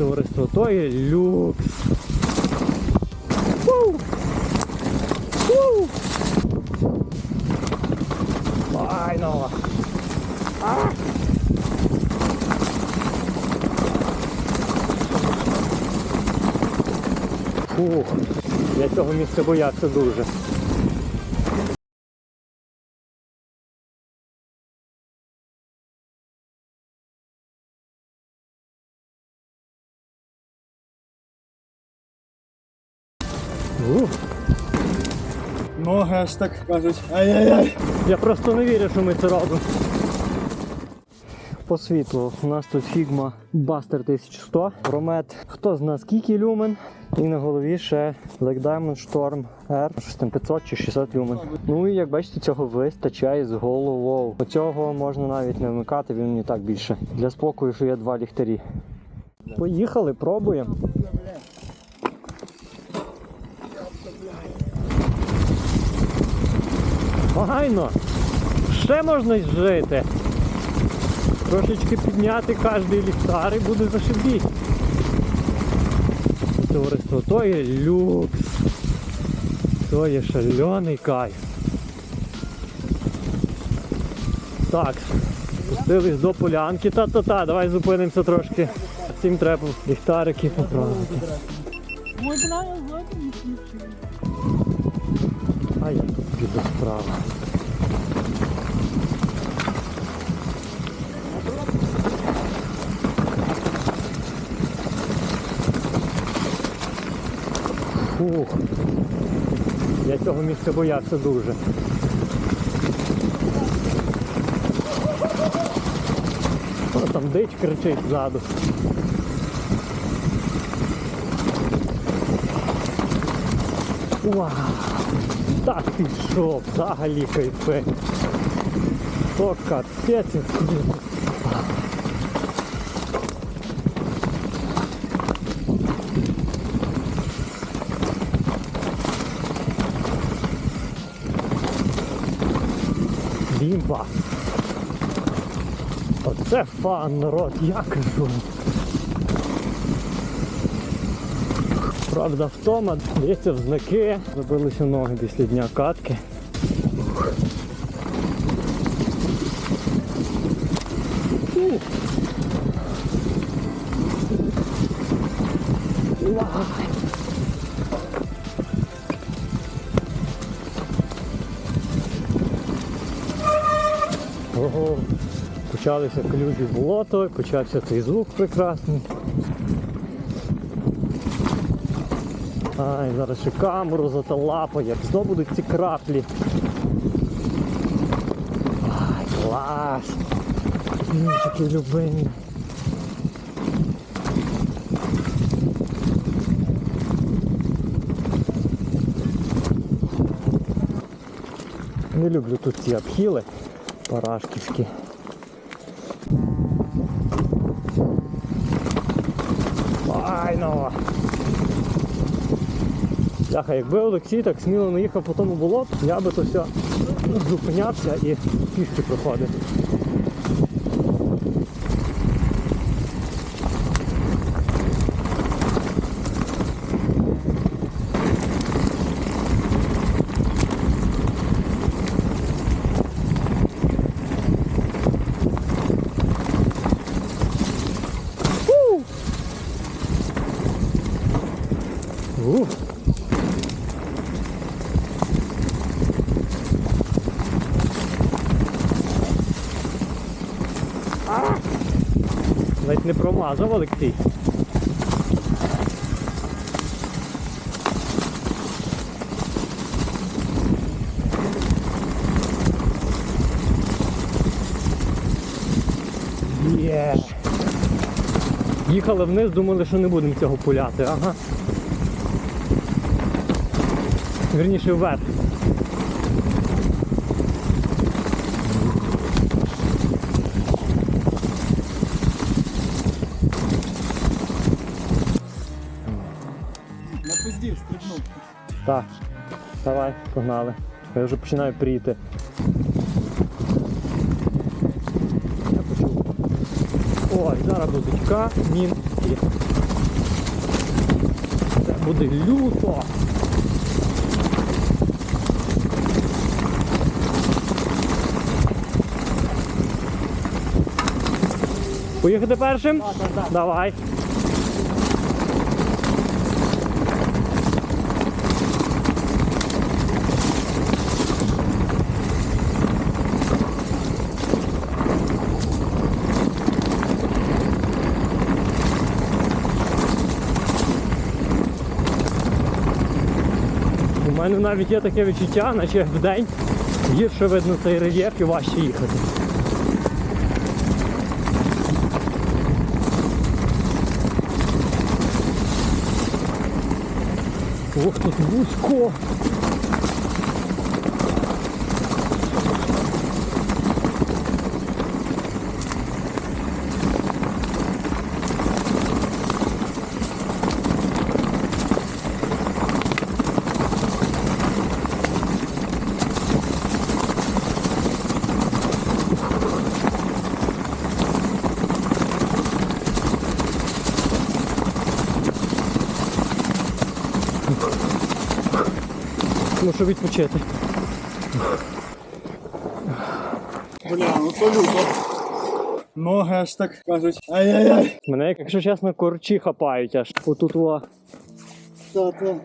Товариство, то є люкс. Ву! Ву! Файно! А! Фух, я цього місця боявся дуже. Ноги аж так кажуть. Ай-яй-яй. я просто не вірю, що ми це робимо. По світлу у нас тут Figma Buster 1100, Promet, хто з нас скільки люмен, і на голові ще Black Diamond Storm R, щось там 500 чи 600 люмен. Ну і як бачите, цього вистачає з головою. Оцього можна навіть не вмикати, він не так більше. Для спокою, що є два ліхтарі. Поїхали, пробуємо. Файно! Ще можна жити. Трошечки підняти кожний ліхтар і буде зашибіть. Товариство, то є люкс. То є шальоний кайф. Так, спустились до полянки. Та-та-та, давай зупинимося трошки. Всім треба ліхтарики поправити. А я тут піду справа. Фух. Я цього місця боявся дуже. О, там дич кричить ззаду. Вау! Так ти що, взагалі кайфе. То капець. Бімба. Оце фан, народ, я кажу. Правда, втома, дається в знаки, забилися ноги після дня катки. Ого, почалися калюжі болото, почався цей звук прекрасний. Ай, зараз ще камеру заталапає. Знову будуть ці краплі. Ай, клас. Мультики любимі. Не люблю тут ці обхіли парашківські. Файно! Бляха, якби Олексій так сміло не їхав по тому болоту, я би то все зупинявся і пішки проходив. Ух. Ледь не промазав Олексій. Є. Їхали вниз, думали, що не будемо цього пуляти, ага. Вірніше вверх. На стрибнув. Так, давай, погнали. Я вже починаю пріти. Я почув. Ой, зараз будуть камінки. буде люто. Поїхати першим? Давай. Мене навіть є таке відчуття, наче вдень гірше видно цей рельєф і важче їхати. Ох, тут вузько. Мушу відпочити. Бля, ну то люто. Ноги аж так кажуть. Ай-яй-яй. Мене, якщо чесно, корчі хапають аж. Отут о. Та-та.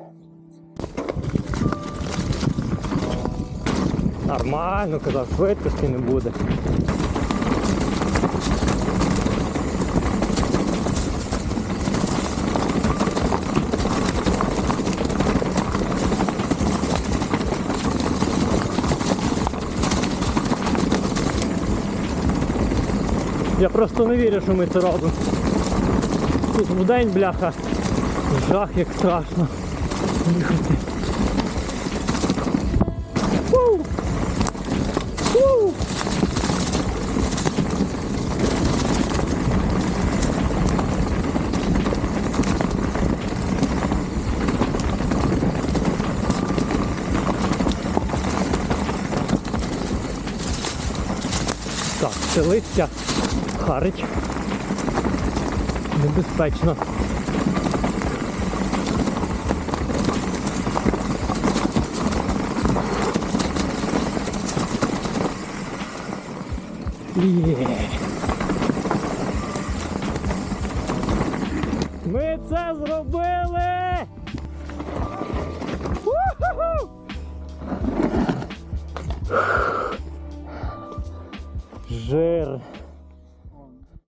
Нормально, казав, швидкості не буде. Я просто не вірю, що ми це робимо. Тут вдень, бляха, жах як страшно їхати. Ву! Так, це листя Харич. Небезпечно. Є. Ми це зробили! Жир.